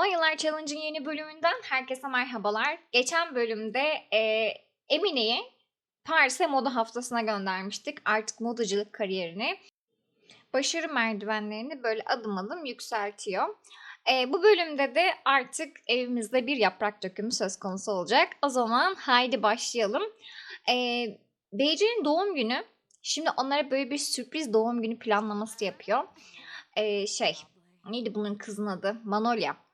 10 Yıllar Challenge'ın yeni bölümünden herkese merhabalar. Geçen bölümde e, Emine'yi Paris'e moda haftasına göndermiştik. Artık modacılık kariyerini. Başarı merdivenlerini böyle adım adım yükseltiyor. E, bu bölümde de artık evimizde bir yaprak dökümü söz konusu olacak. O zaman haydi başlayalım. E, Beyci'nin doğum günü. Şimdi onlara böyle bir sürpriz doğum günü planlaması yapıyor. E, şey, neydi bunun kızın adı? Manolya.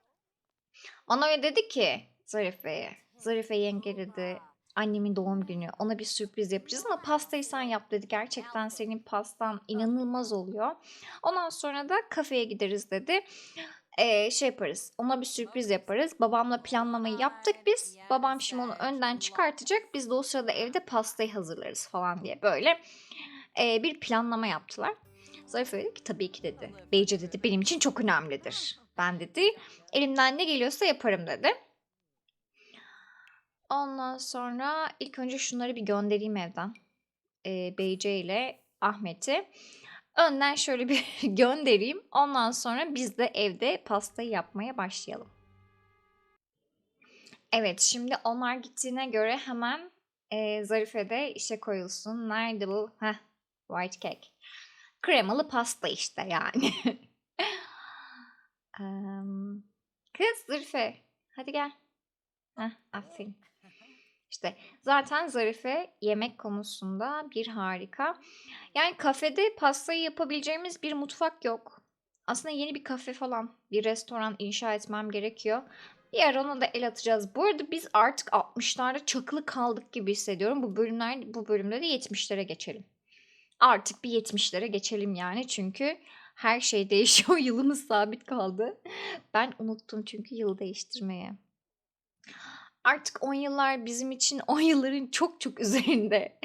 Manolya dedi ki Zarife'ye. Zarife yenge dedi annemin doğum günü ona bir sürpriz yapacağız ama pastayı sen yap dedi. Gerçekten senin pastan inanılmaz oluyor. Ondan sonra da kafeye gideriz dedi. Ee, şey yaparız ona bir sürpriz yaparız. Babamla planlamayı yaptık biz. Babam şimdi onu önden çıkartacak. Biz de o sırada evde pastayı hazırlarız falan diye böyle ee, bir planlama yaptılar. Zarife dedi ki tabii ki dedi. Beyce dedi benim için çok önemlidir. Ben dedi elimden ne geliyorsa yaparım dedi. Ondan sonra ilk önce şunları bir göndereyim evden. Ee, Beyce ile Ahmet'i. Önden şöyle bir göndereyim. Ondan sonra biz de evde pastayı yapmaya başlayalım. Evet şimdi onlar gittiğine göre hemen e, Zarife de işe koyulsun. Nerede bu? Heh, white cake. Kremalı pasta işte yani. Em, Kız Zarife hadi gel. Heh, aferin. İşte zaten Zarife yemek konusunda bir harika. Yani kafede pastayı yapabileceğimiz bir mutfak yok. Aslında yeni bir kafe falan, bir restoran inşa etmem gerekiyor. Bir ara ona da el atacağız. Bu arada biz artık 60'larda çakılı kaldık gibi hissediyorum. Bu bölümler bu bölümde de 70'lere geçelim. Artık bir 70'lere geçelim yani çünkü her şey değişiyor. Yılımız sabit kaldı. Ben unuttum çünkü yıl değiştirmeye. Artık 10 yıllar bizim için 10 yılların çok çok üzerinde.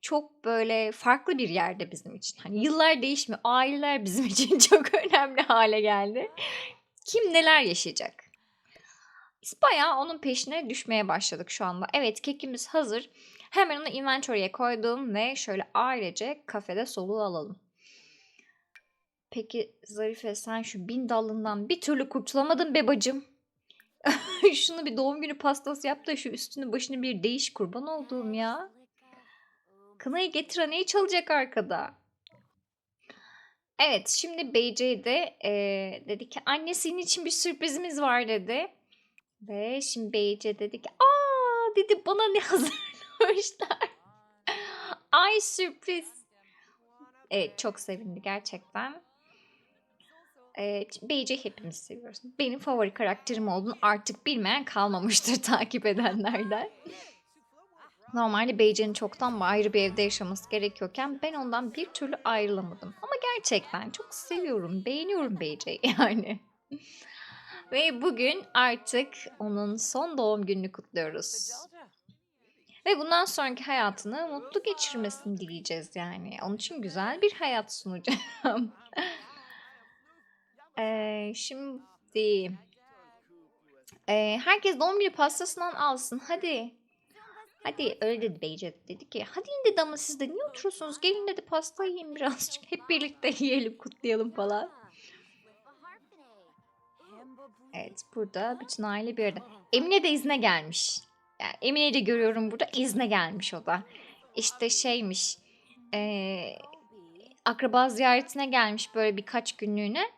Çok böyle farklı bir yerde bizim için. Hani yıllar değişmiyor. Aileler bizim için çok önemli hale geldi. Kim neler yaşayacak? Biz bayağı onun peşine düşmeye başladık şu anda. Evet kekimiz hazır. Hemen onu inventory'e koydum ve şöyle ailece kafede soluğu alalım. Peki Zarife sen şu bin dalından bir türlü kurtulamadın be bacım. Şunu bir doğum günü pastası yap da şu üstünü başını bir değiş kurban olduğum ya. Kınayı getir neyi çalacak arkada? Evet şimdi BC de e, dedi ki anne senin için bir sürprizimiz var dedi. Ve şimdi BC dedi ki aa dedi bana ne hazırlamışlar. Ay sürpriz. Evet çok sevindi gerçekten. Evet, BC hepimiz seviyoruz. Benim favori karakterim olduğunu artık bilmeyen kalmamıştır takip edenlerden. Normalde Beyce'nin çoktan ayrı bir evde yaşaması gerekiyorken ben ondan bir türlü ayrılamadım. Ama gerçekten çok seviyorum, beğeniyorum Beyce'yi yani. Ve bugün artık onun son doğum gününü kutluyoruz. Ve bundan sonraki hayatını mutlu geçirmesini dileyeceğiz yani. Onun için güzel bir hayat sunacağım. Ee, şimdi ee, herkes doğum günü pastasından alsın. Hadi. Hadi öyle dedi Beyce dedi ki hadi in dedi ama siz de niye oturuyorsunuz gelin dedi pasta yiyin birazcık hep birlikte yiyelim kutlayalım falan. Evet burada bütün aile bir arada. Emine de izne gelmiş. Yani Emine'yi de görüyorum burada izne gelmiş o da. İşte şeymiş ee, akraba ziyaretine gelmiş böyle birkaç günlüğüne.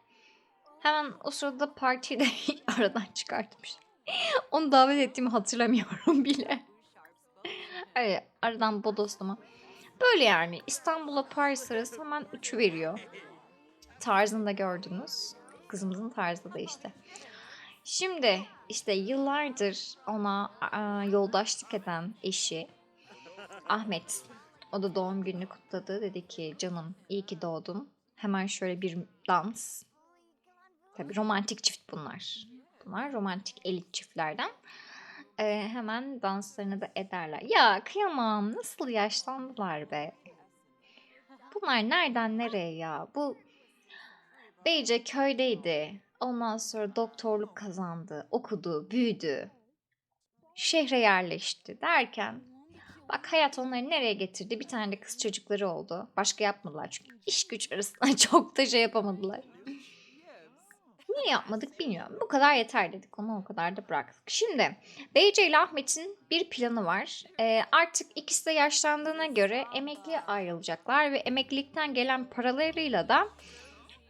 Hemen o sırada partiyi de aradan çıkartmış. Onu davet ettiğimi hatırlamıyorum bile. Evet, aradan bodoslama. Böyle yani İstanbul'la Paris arası hemen uçu veriyor. Tarzını da gördünüz. Kızımızın tarzı da işte. Şimdi işte yıllardır ona a, yoldaşlık eden eşi Ahmet. O da doğum gününü kutladı. Dedi ki canım iyi ki doğdun. Hemen şöyle bir dans. Tabii romantik çift bunlar. Bunlar romantik elit çiftlerden. Ee, hemen danslarını da ederler. Ya kıyamam nasıl yaşlandılar be. Bunlar nereden nereye ya? Bu Beyce köydeydi. Ondan sonra doktorluk kazandı, okudu, büyüdü. Şehre yerleşti derken bak hayat onları nereye getirdi? Bir tane de kız çocukları oldu. Başka yapmadılar çünkü iş güç arasında çok da şey yapamadılar. Niye yapmadık bilmiyorum. Bu kadar yeter dedik. Onu o kadar da bıraktık. Şimdi Beyce ile Ahmet'in bir planı var. Ee, artık ikisi de yaşlandığına göre emekliye ayrılacaklar ve emeklilikten gelen paralarıyla da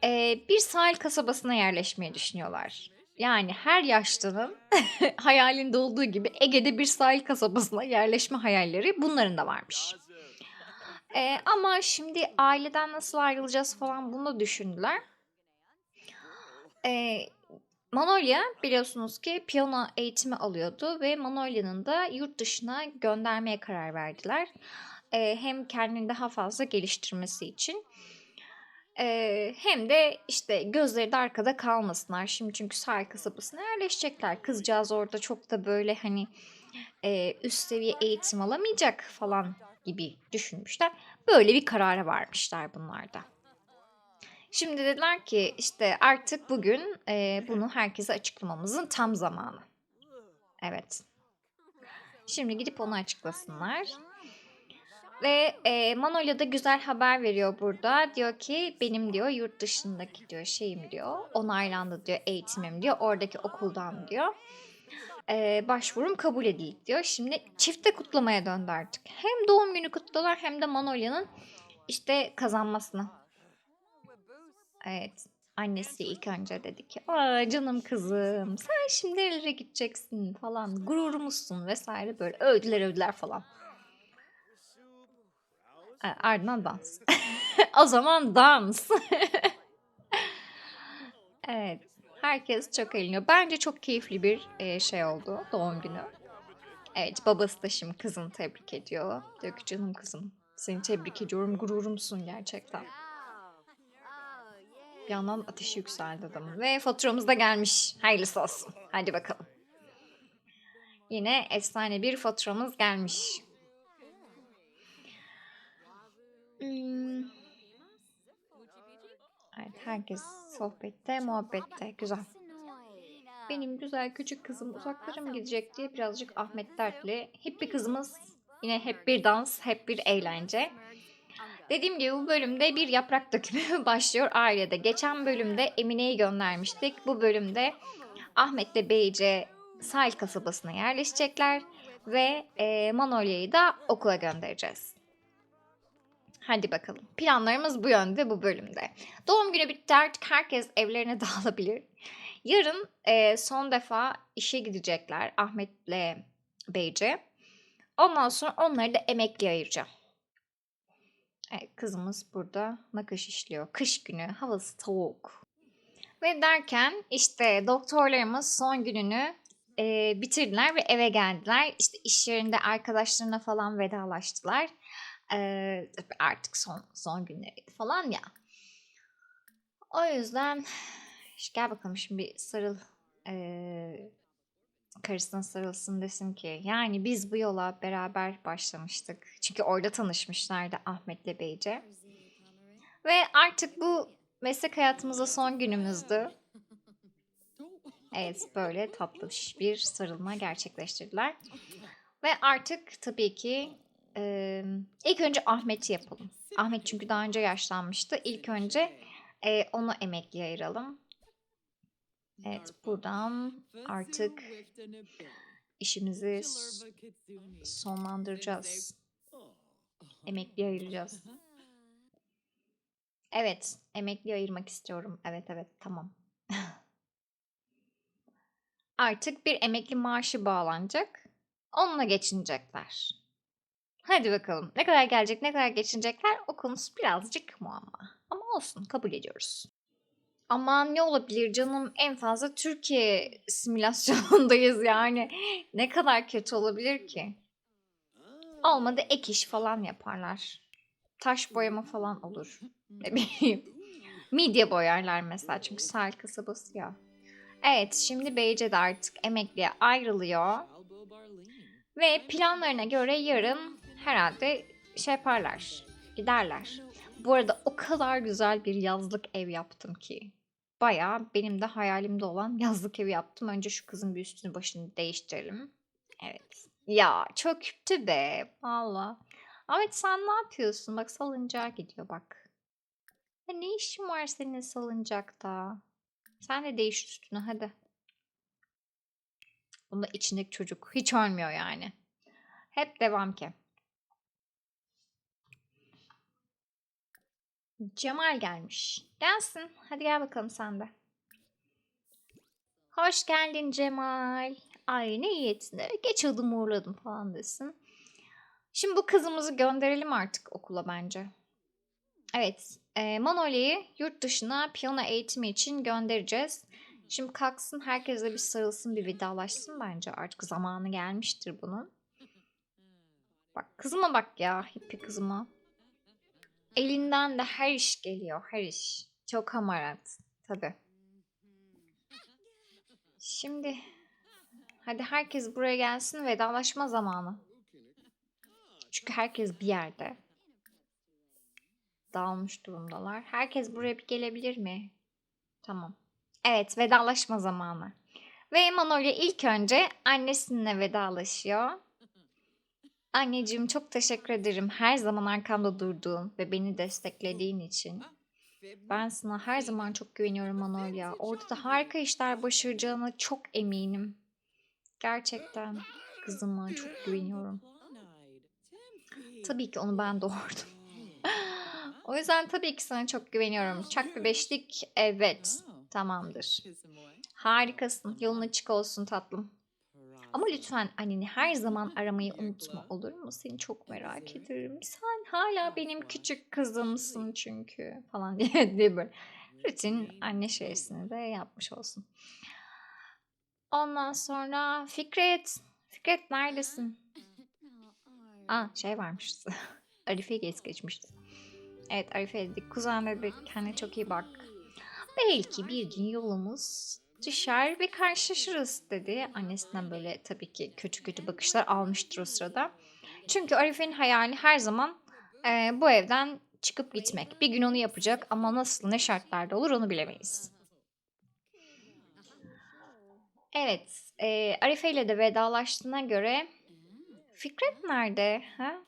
e, bir sahil kasabasına yerleşmeyi düşünüyorlar. Yani her yaşlının hayalinde olduğu gibi Ege'de bir sahil kasabasına yerleşme hayalleri bunların da varmış. Ee, ama şimdi aileden nasıl ayrılacağız falan bunu düşündüler. Ee, Manolya biliyorsunuz ki piyano eğitimi alıyordu ve Manolya'nın da yurt dışına göndermeye karar verdiler. Ee, hem kendini daha fazla geliştirmesi için ee, hem de işte gözleri de arkada kalmasınlar. Şimdi çünkü sahil kasabasına yerleşecekler. Kızcağız orada çok da böyle hani e, üst seviye eğitim alamayacak falan gibi düşünmüşler. Böyle bir karara varmışlar bunlar da. Şimdi dediler ki işte artık bugün e, bunu herkese açıklamamızın tam zamanı. Evet. Şimdi gidip onu açıklasınlar. Ve e, Manolya da güzel haber veriyor burada. Diyor ki benim diyor yurt dışındaki diyor şeyim diyor. Onaylandı diyor eğitimim diyor. Oradaki okuldan diyor. E, başvurum kabul edildi diyor. Şimdi çifte kutlamaya döndü artık. Hem doğum günü kutluyorlar hem de Manolya'nın işte kazanmasını. Evet. Annesi ilk önce dedi ki Aa, canım kızım sen şimdi nerelere gideceksin falan gururumuzsun vesaire böyle övdüler övdüler falan. E, ardından dans. o zaman dans. evet. Herkes çok eğleniyor. Bence çok keyifli bir e, şey oldu doğum günü. Evet babası da şimdi kızını tebrik ediyor. Diyor ki canım kızım seni tebrik ediyorum gururumsun gerçekten. Bir yandan ateşi yükseldi adamın. Ve faturamız da gelmiş. Hayırlısı olsun. Hadi bakalım. Yine efsane bir faturamız gelmiş. Hmm. Evet herkes sohbette, muhabbette. Güzel. Benim güzel küçük kızım uzaklara mı gidecek diye birazcık Ahmet dertli. Hep bir kızımız yine hep bir dans, hep bir eğlence. Dediğim gibi bu bölümde bir yaprak dökümü başlıyor ailede. Geçen bölümde Emine'yi göndermiştik. Bu bölümde Ahmet'le Beyce sahil kasabasına yerleşecekler ve e, Manolya'yı da okula göndereceğiz. Hadi bakalım. Planlarımız bu yönde bu bölümde. Doğum günü bitti artık herkes evlerine dağılabilir. Yarın e, son defa işe gidecekler Ahmet'le Beyce. Ondan sonra onları da emekli ayıracağım. Evet, kızımız burada nakış işliyor. Kış günü, havası soğuk. Ve derken işte doktorlarımız son gününü e, bitirdiler ve eve geldiler. İşte iş yerinde arkadaşlarına falan vedalaştılar. E, artık son son günleriydi falan ya. O yüzden işte gel bakalım şimdi bir sarıl e, karısına sarılsın desin ki yani biz bu yola beraber başlamıştık. Çünkü orada tanışmışlardı Ahmet'le Beyce. Ve artık bu meslek hayatımızda son günümüzdü. Evet böyle tatlış bir sarılma gerçekleştirdiler. Ve artık tabii ki e, ilk önce Ahmet'i yapalım. Ahmet çünkü daha önce yaşlanmıştı. İlk önce e, onu emekliye ayıralım. Evet buradan artık işimizi sonlandıracağız. Emekli ayıracağız. Evet, emekli ayırmak istiyorum. Evet evet tamam. artık bir emekli maaşı bağlanacak. Onunla geçinecekler. Hadi bakalım. Ne kadar gelecek, ne kadar geçinecekler o konusu birazcık muamma. Ama olsun kabul ediyoruz. Aman ne olabilir canım en fazla Türkiye simülasyonundayız yani. Ne kadar kötü olabilir ki? Olmadı ek iş falan yaparlar. Taş boyama falan olur. Ne bileyim. Midye boyarlar mesela çünkü sahil kasabası ya. Evet şimdi Beyce de artık emekliye ayrılıyor. Ve planlarına göre yarın herhalde şey yaparlar. Giderler. Bu arada o kadar güzel bir yazlık ev yaptım ki. Baya benim de hayalimde olan yazlık evi yaptım. Önce şu kızın bir üstünü başını değiştirelim. Evet. Ya çok kötü be. Valla. Ahmet sen ne yapıyorsun? Bak salıncağa gidiyor bak. Ya ne işin var senin salıncakta? Sen de değiş üstüne hadi. Bunda içindeki çocuk hiç ölmüyor yani. Hep devam ki. Cemal gelmiş. Gelsin. Hadi gel bakalım sen de. Hoş geldin Cemal. Ay ne iyiyetine. Geç adım uğurladım falan desin. Şimdi bu kızımızı gönderelim artık okula bence. Evet. E, Manolya'yı yurt dışına piyano eğitimi için göndereceğiz. Şimdi kalksın herkese bir sarılsın bir vedalaşsın bence. Artık zamanı gelmiştir bunun. Bak kızıma bak ya hippi kızıma. Elinden de her iş geliyor her iş. Çok hamarat. Tabii. Şimdi hadi herkes buraya gelsin vedalaşma zamanı. Çünkü herkes bir yerde. Dağılmış durumdalar. Herkes buraya bir gelebilir mi? Tamam. Evet vedalaşma zamanı. Ve Manolya ilk önce annesinle vedalaşıyor. Anneciğim çok teşekkür ederim her zaman arkamda durduğun ve beni desteklediğin için. Ben sana her zaman çok güveniyorum Manolya. Orada da harika işler başaracağına çok eminim. Gerçekten kızıma çok güveniyorum. Tabii ki onu ben doğurdum. o yüzden tabii ki sana çok güveniyorum. Çak bir beşlik evet. Tamamdır. Harikasın. Yolun açık olsun tatlım. Ama lütfen anneni her zaman aramayı unutma olur mu? Seni çok merak ederim. Sen hala benim küçük kızımsın çünkü falan diye, diye böyle. Rutin anne şeysini de yapmış olsun. Ondan sonra Fikret. Fikret neredesin? Aa şey varmış. Arife'yi geç geçmişti. Evet Arife dedik. Kuzen dedik. Kendine çok iyi bak. Belki bir gün yolumuz düşer ve karşılaşırız dedi. Annesinden böyle tabii ki kötü kötü bakışlar almıştır o sırada. Çünkü Arife'nin hayali her zaman e, bu evden çıkıp gitmek. Bir gün onu yapacak ama nasıl ne şartlarda olur onu bilemeyiz. Evet, e, Arife ile de vedalaştığına göre Fikret nerede? Ha?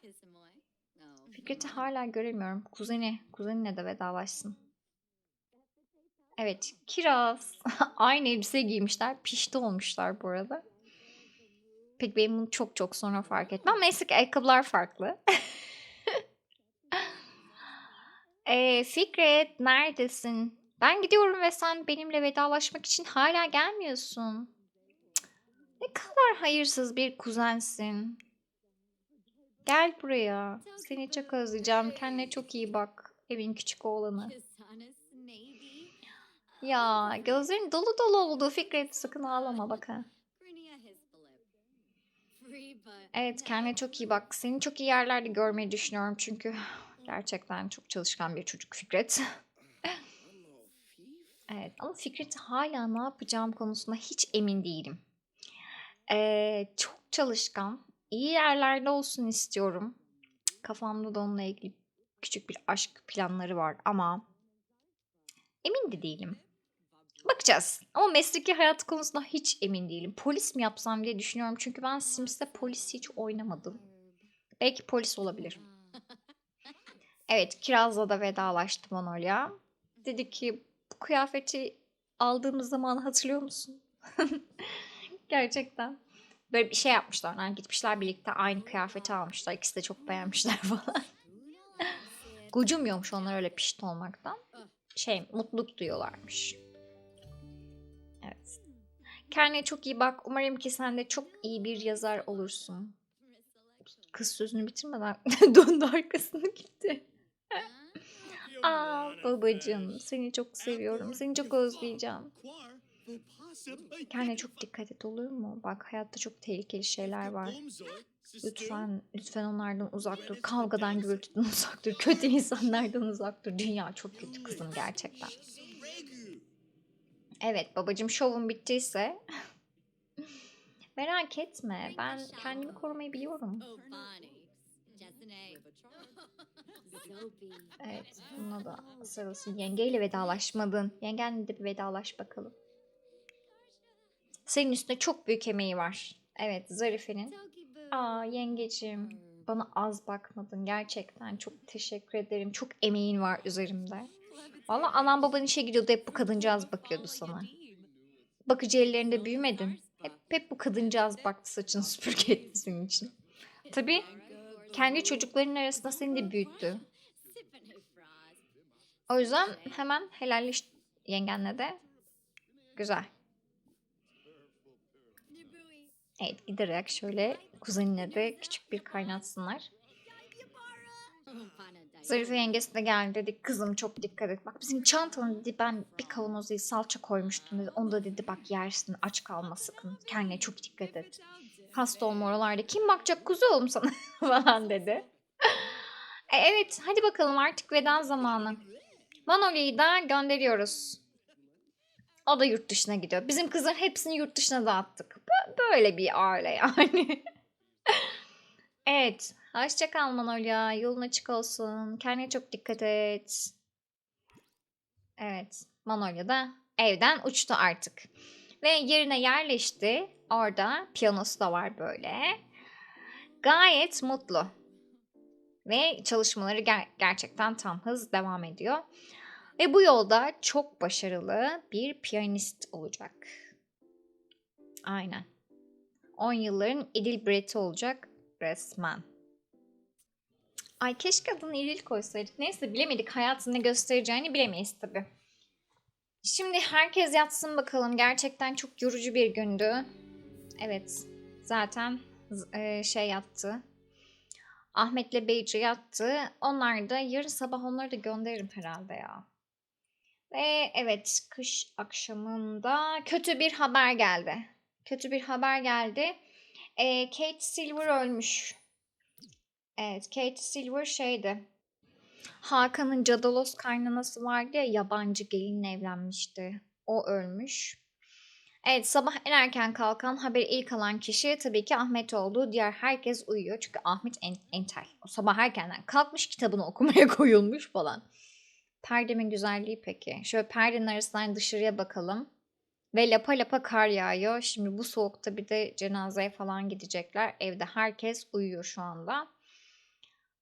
Fikret'i hala göremiyorum. Kuzeni, kuzenine de vedalaşsın. Evet, Kiraz. Aynı elbise giymişler. Pişti olmuşlar bu arada. Peki benim bunu çok çok sonra fark etmem. Neyse ki ayakkabılar farklı. e, Fikret neredesin? Ben gidiyorum ve sen benimle vedalaşmak için hala gelmiyorsun. Ne kadar hayırsız bir kuzensin. Gel buraya. Seni çok özleyeceğim. Kendine çok iyi bak. Evin küçük oğlanı. Ya gözlerin dolu dolu oldu Fikret. Sakın ağlama bak ha. Evet kendine çok iyi bak. Seni çok iyi yerlerde görmeyi düşünüyorum çünkü gerçekten çok çalışkan bir çocuk Fikret. evet ama Fikret hala ne yapacağım konusunda hiç emin değilim. Ee, çok çalışkan. iyi yerlerde olsun istiyorum. Kafamda da onunla ilgili küçük bir aşk planları var ama emin de değilim. Bakacağız. Ama mesleki hayat konusunda hiç emin değilim. Polis mi yapsam diye düşünüyorum. Çünkü ben Sims'te polis hiç oynamadım. Belki polis olabilir. Evet, Kiraz'la da vedalaştım Onolya. Dedi ki bu kıyafeti aldığımız zaman hatırlıyor musun? Gerçekten. Böyle bir şey yapmışlar. Yani gitmişler birlikte aynı kıyafeti almışlar. İkisi de çok beğenmişler falan. Gocunmuyormuş onlar öyle pişt olmaktan. Şey mutluluk duyuyorlarmış. Evet. Kendine çok iyi bak. Umarım ki sen de çok iyi bir yazar olursun. Kız sözünü bitirmeden döndü arkasını gitti. Aa babacığım seni çok seviyorum. Seni çok özleyeceğim. Kendine çok dikkat et olur mu? Bak hayatta çok tehlikeli şeyler var. Lütfen, lütfen onlardan uzak dur. Kavgadan, gürültüden uzak dur. Kötü insanlardan uzak dur. Dünya çok kötü kızım gerçekten. Evet babacığım şovun bittiyse merak etme ben kendimi korumayı biliyorum. Evet buna da sarılsın. Yengeyle vedalaşmadın. Yengenle de bir vedalaş bakalım. Senin üstünde çok büyük emeği var. Evet Zarife'nin. Aa yengecim bana az bakmadın gerçekten çok teşekkür ederim. Çok emeğin var üzerimde. Valla anan baban işe gidiyordu hep bu kadıncağız bakıyordu sana. Bakıcı ellerinde büyümedin. Hep, hep bu kadıncağız baktı saçını süpürge etti senin için. Tabii kendi çocuklarının arasında seni de büyüttü. O yüzden hemen helalleş yengenle de. Güzel. Evet giderek şöyle kuzenine de küçük bir kaynatsınlar. Zarife yengesi de geldi dedi kızım çok dikkat et. Bak bizim çantanı dedi ben bir kavanoz değil salça koymuştum dedi. Onu da dedi bak yersin aç kalma sakın. Kendine çok dikkat et. Hasta olma oralarda. Kim bakacak kuzu oğlum sana falan dedi. E, evet hadi bakalım artık veda zamanı. Manolya'yı da gönderiyoruz. O da yurt dışına gidiyor. Bizim kızın hepsini yurt dışına dağıttık. Bö- Böyle bir aile yani. evet. Hoşça kal Manolya. Yolun açık olsun. Kendine çok dikkat et. Evet. Manolya da evden uçtu artık. Ve yerine yerleşti. Orada piyanosu da var böyle. Gayet mutlu. Ve çalışmaları ger- gerçekten tam hız devam ediyor. Ve bu yolda çok başarılı bir piyanist olacak. Aynen. 10 yılların Edil Brett'i olacak resmen. Ay keşke adını İdil koysaydık. Neyse bilemedik. Hayatın ne göstereceğini bilemeyiz tabii. Şimdi herkes yatsın bakalım. Gerçekten çok yorucu bir gündü. Evet. Zaten e, şey yattı. Ahmet'le Beyci yattı. Onlar da yarın sabah onları da gönderirim herhalde ya. Ve evet kış akşamında kötü bir haber geldi. Kötü bir haber geldi. Ee, Kate Silver ölmüş. Evet Kate Silver şeydi. Hakan'ın Cadalos kaynanası vardı ya yabancı gelinle evlenmişti. O ölmüş. Evet sabah en erken kalkan haberi ilk alan kişi tabii ki Ahmet oldu. Diğer herkes uyuyor çünkü Ahmet en, entel. O sabah erkenden kalkmış kitabını okumaya koyulmuş falan. Perdemin güzelliği peki. Şöyle perdenin arasından dışarıya bakalım. Ve lapa lapa kar yağıyor. Şimdi bu soğukta bir de cenazeye falan gidecekler. Evde herkes uyuyor şu anda.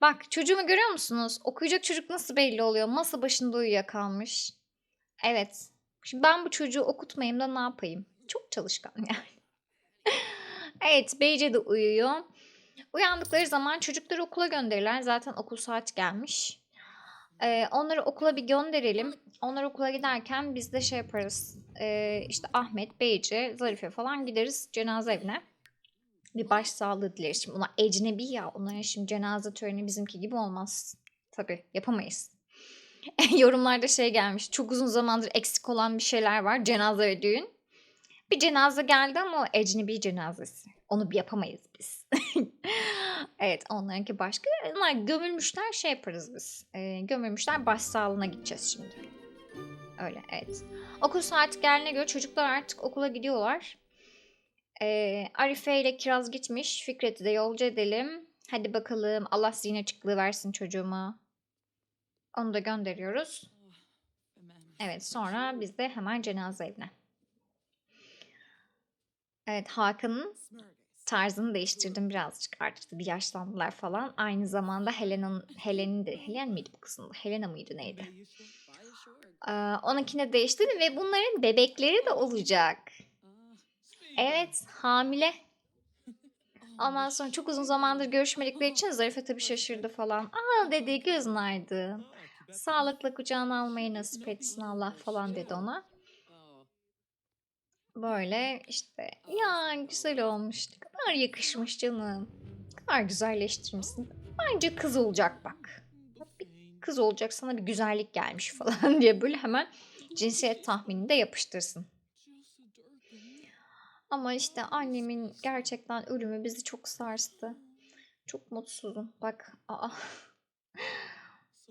Bak çocuğumu görüyor musunuz? Okuyacak çocuk nasıl belli oluyor? Masa başında uyuyakalmış. Evet. Şimdi ben bu çocuğu okutmayayım da ne yapayım? Çok çalışkan yani. evet Beyce de uyuyor. Uyandıkları zaman çocukları okula gönderirler. Zaten okul saati gelmiş. Ee, onları okula bir gönderelim. Onlar okula giderken biz de şey yaparız. Ee, işte Ahmet, Beyce, Zarife falan gideriz cenaze evine. Bir başsağlığı dileriz. Şimdi onlar ecnebi ya. Onların şimdi cenaze töreni bizimki gibi olmaz. Tabii yapamayız. Yorumlarda şey gelmiş. Çok uzun zamandır eksik olan bir şeyler var. Cenaze ve düğün. Bir cenaze geldi ama o ecnebi cenazesi. Onu bir yapamayız biz. evet onlarınki başka. Onlar gömülmüşler şey yaparız biz. Ee, gömülmüşler başsağlığına gideceğiz şimdi. Öyle evet. Okul saati gelene göre çocuklar artık okula gidiyorlar. Ee, Arife ile Kiraz gitmiş. Fikret'i de yolcu edelim. Hadi bakalım Allah zihin açıklığı versin çocuğuma. Onu da gönderiyoruz. Evet sonra biz de hemen cenaze evine. Evet Hakan'ın tarzını değiştirdim birazcık artık bir yaşlandılar falan. Aynı zamanda Helena'nın Helen'in de Helen miydi bu kızın? Helena mıydı neydi? Ee, onunkine değiştirdim ve bunların bebekleri de olacak. Evet hamile. Ondan sonra çok uzun zamandır görüşmedikleri için Zarife tabii şaşırdı falan. Aa dedi gözün aydın. Sağlıkla kucağına almayı nasip etsin Allah falan dedi ona. Böyle işte ya güzel olmuş. Ne kadar yakışmış canım. Ne kadar güzelleştirmişsin. Bence kız olacak bak. Bir kız olacak sana bir güzellik gelmiş falan diye böyle hemen cinsiyet tahminini de yapıştırsın. Ama işte annemin gerçekten ölümü bizi çok sarstı. Çok mutsuzum. Bak aa.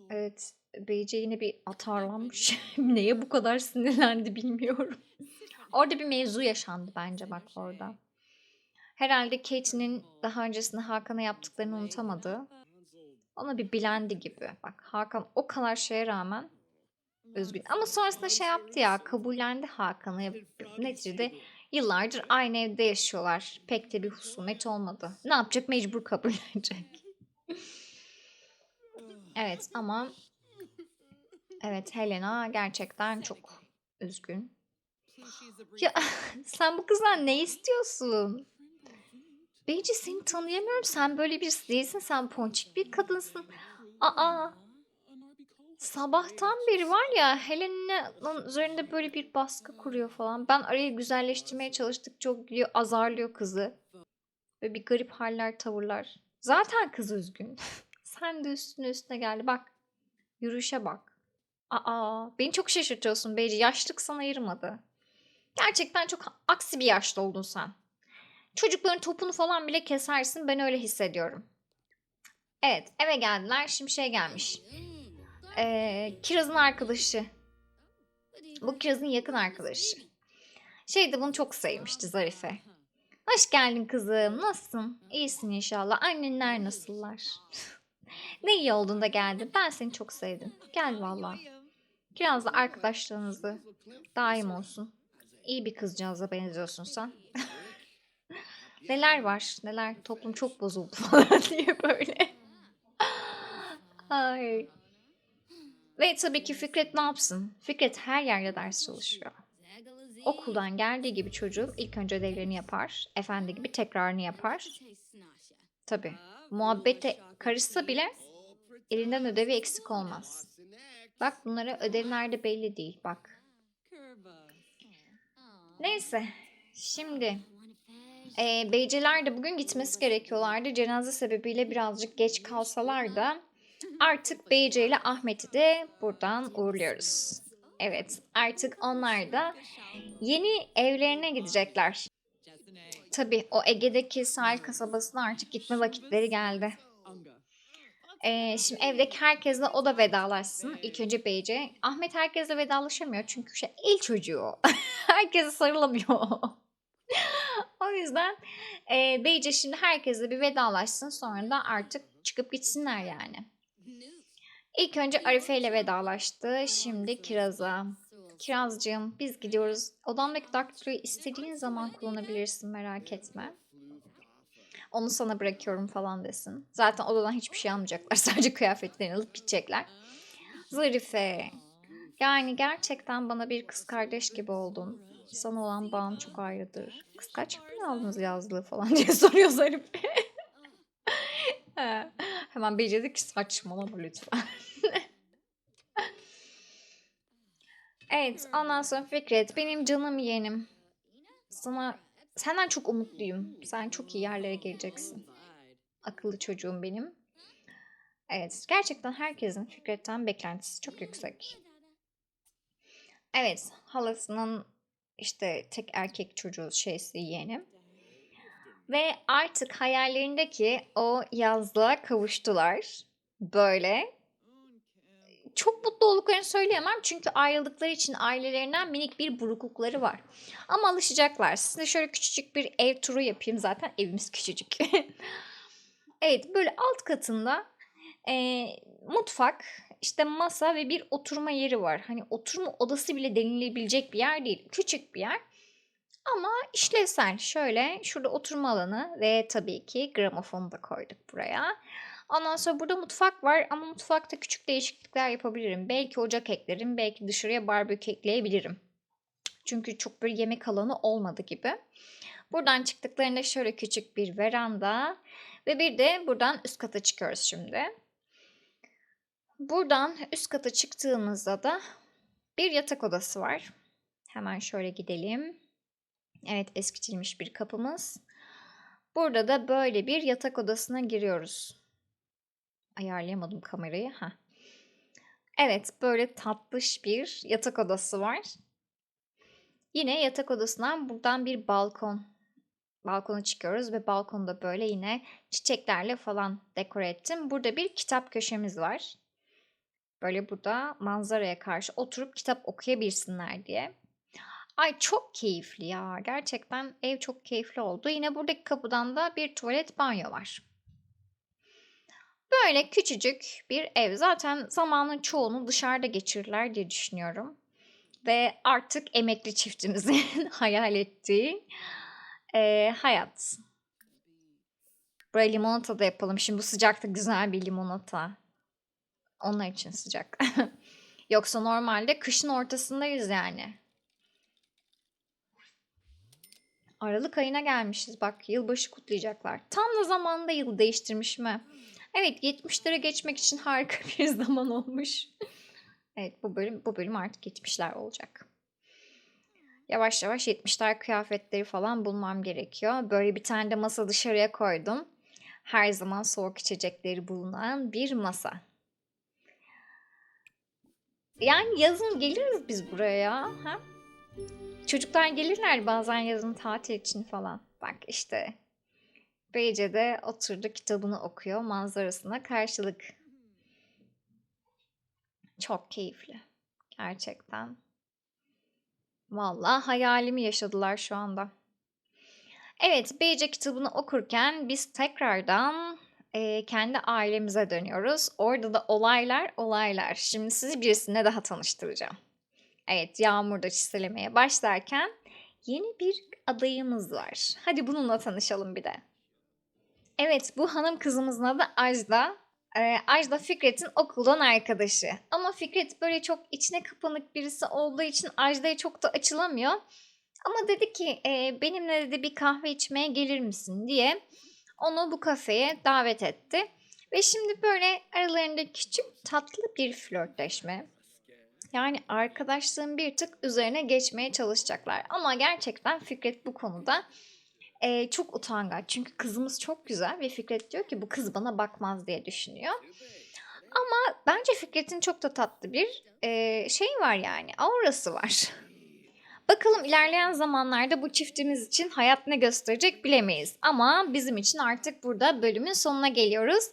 Evet. Beyce yine bir atarlanmış. Neye bu kadar sinirlendi bilmiyorum. Orada bir mevzu yaşandı bence bak orada. Herhalde Kate'nin daha öncesinde Hakan'a yaptıklarını unutamadı. Ona bir bilendi gibi. Bak Hakan o kadar şeye rağmen üzgün. Ama sonrasında şey yaptı ya kabullendi Hakan'ı. Neticede yıllardır aynı evde yaşıyorlar. Pek de bir husumet olmadı. Ne yapacak mecbur kabullenecek. evet ama Evet Helena gerçekten çok üzgün. Ya sen bu kızdan ne istiyorsun? Beyci seni tanıyamıyorum. Sen böyle birisi değilsin. Sen ponçik bir kadınsın. Aa sabahtan beri var ya Helena'nın üzerinde böyle bir baskı kuruyor falan. Ben arayı güzelleştirmeye çalıştıkça o gidiyor azarlıyor kızı. Ve bir garip haller tavırlar. Zaten kız üzgün. Sen de üstüne üstüne geldi. Bak yürüyüşe bak. Aa beni çok şaşırtıyorsun Beyci. Yaşlık sana ayırmadı. Gerçekten çok aksi bir yaşta oldun sen. Çocukların topunu falan bile kesersin. Ben öyle hissediyorum. Evet eve geldiler. Şimdi şey gelmiş. Ee, Kiraz'ın arkadaşı. Bu Kiraz'ın yakın arkadaşı. Şey de bunu çok sevmişti Zarife. Hoş geldin kızım. Nasılsın? İyisin inşallah. Annenler nasıllar? ne iyi oldun da geldin. Ben seni çok sevdim. Gel valla. Kiraz'la arkadaşlarınızı daim olsun. İyi bir kızcağıza benziyorsun sen. neler var neler toplum çok bozuldu falan diye böyle. Ay. Ve tabii ki Fikret ne yapsın? Fikret her yerde ders çalışıyor. Okuldan geldiği gibi çocuğun ilk önce ödevlerini yapar. Efendi gibi tekrarını yapar. Tabii. Muhabbete karışsa bile elinden ödevi eksik olmaz. Bak bunlara ödev nerede belli değil. Bak. Neyse. Şimdi e, beyciler de bugün gitmesi gerekiyorlardı. Cenaze sebebiyle birazcık geç kalsalar da artık Beyce ile Ahmet'i de buradan uğurluyoruz. Evet artık onlar da yeni evlerine gidecekler. Tabii o Ege'deki sahil kasabasına artık gitme vakitleri geldi. Ee, şimdi evdeki herkesle o da vedalaşsın. İlk önce Beyce. Ahmet herkesle vedalaşamıyor çünkü şey el çocuğu. Herkese sarılamıyor. o yüzden e, Beyce şimdi herkesle bir vedalaşsın sonra da artık çıkıp gitsinler yani. İlk önce Arife ile vedalaştı. Şimdi Kiraz'a. Kirazcığım biz gidiyoruz. Odamdaki daktiloyu istediğin zaman kullanabilirsin merak etme. Onu sana bırakıyorum falan desin. Zaten odadan hiçbir şey almayacaklar. Sadece kıyafetlerini alıp gidecekler. Zarife. Yani gerçekten bana bir kız kardeş gibi oldun. Sana olan bağım çok ayrıdır. Kıskaç mı aldınız yazlığı falan diye soruyor Zarife. He. Hemen becerdik ki saçmalama lütfen. evet ondan sonra Fikret benim canım yeğenim. Sana senden çok umutluyum. Sen çok iyi yerlere geleceksin. Akıllı çocuğum benim. Evet gerçekten herkesin Fikret'ten beklentisi çok yüksek. Evet halasının işte tek erkek çocuğu şeysi yeğenim. Ve artık hayallerindeki o yazlığa kavuştular. Böyle. Çok mutlu olduklarını söyleyemem çünkü ayrıldıkları için ailelerinden minik bir buruklukları var. Ama alışacaklar. Size şöyle küçücük bir ev turu yapayım zaten evimiz küçücük. evet böyle alt katında e, mutfak, işte masa ve bir oturma yeri var. Hani oturma odası bile denilebilecek bir yer değil. Küçük bir yer. Ama işlevsel. Şöyle şurada oturma alanı ve tabii ki gramofonu da koyduk buraya. Ondan sonra burada mutfak var ama mutfakta küçük değişiklikler yapabilirim. Belki ocak eklerim, belki dışarıya barbekü ekleyebilirim. Çünkü çok bir yemek alanı olmadı gibi. Buradan çıktıklarında şöyle küçük bir veranda ve bir de buradan üst kata çıkıyoruz şimdi. Buradan üst kata çıktığımızda da bir yatak odası var. Hemen şöyle gidelim. Evet eskitilmiş bir kapımız. Burada da böyle bir yatak odasına giriyoruz. Ayarlayamadım kamerayı. ha. Evet böyle tatlış bir yatak odası var. Yine yatak odasından buradan bir balkon. Balkona çıkıyoruz ve balkonda böyle yine çiçeklerle falan dekore ettim. Burada bir kitap köşemiz var. Böyle burada manzaraya karşı oturup kitap okuyabilsinler diye. Ay çok keyifli ya. Gerçekten ev çok keyifli oldu. Yine buradaki kapıdan da bir tuvalet banyo var. Böyle küçücük bir ev. Zaten zamanın çoğunu dışarıda geçirirler diye düşünüyorum. Ve artık emekli çiftimizin hayal ettiği e, hayat. Buraya limonata da yapalım. Şimdi bu sıcakta güzel bir limonata. Onlar için sıcak. Yoksa normalde kışın ortasındayız yani. Aralık ayına gelmişiz bak yılbaşı kutlayacaklar. Tam da zamanında yıl değiştirmiş mi? Evet 70'lere geçmek için harika bir zaman olmuş. evet bu bölüm bu bölüm artık 70'ler olacak. Yavaş yavaş 70'ler kıyafetleri falan bulmam gerekiyor. Böyle bir tane de masa dışarıya koydum. Her zaman soğuk içecekleri bulunan bir masa. Yani yazın geliriz biz buraya ya. Ha? Çocuklar gelirler bazen yazın tatil için falan. Bak işte Beyce'de oturdu kitabını okuyor manzarasına karşılık. Çok keyifli. Gerçekten. Vallahi hayalimi yaşadılar şu anda. Evet, Beyce kitabını okurken biz tekrardan e, kendi ailemize dönüyoruz. Orada da olaylar olaylar. Şimdi sizi birisine daha tanıştıracağım. Evet, Yağmur da çiselemeye başlarken yeni bir adayımız var. Hadi bununla tanışalım bir de. Evet, bu hanım kızımızın adı Ajda. Ee, Ajda Fikret'in okuldan arkadaşı. Ama Fikret böyle çok içine kapanık birisi olduğu için Ajda'ya çok da açılamıyor. Ama dedi ki e, benimle dedi bir kahve içmeye gelir misin diye onu bu kafeye davet etti. Ve şimdi böyle aralarında küçük tatlı bir flörtleşme. Yani arkadaşlığın bir tık üzerine geçmeye çalışacaklar. Ama gerçekten Fikret bu konuda e, çok utangaç. Çünkü kızımız çok güzel ve Fikret diyor ki bu kız bana bakmaz diye düşünüyor. Ama bence Fikret'in çok da tatlı bir e, şey var yani aurası var. Bakalım ilerleyen zamanlarda bu çiftimiz için hayat ne gösterecek bilemeyiz. Ama bizim için artık burada bölümün sonuna geliyoruz.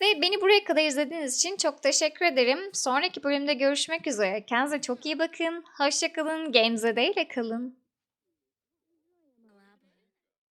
Ve beni buraya kadar izlediğiniz için çok teşekkür ederim. Sonraki bölümde görüşmek üzere. Kendinize çok iyi bakın. Hoşçakalın. Gamezede ile kalın.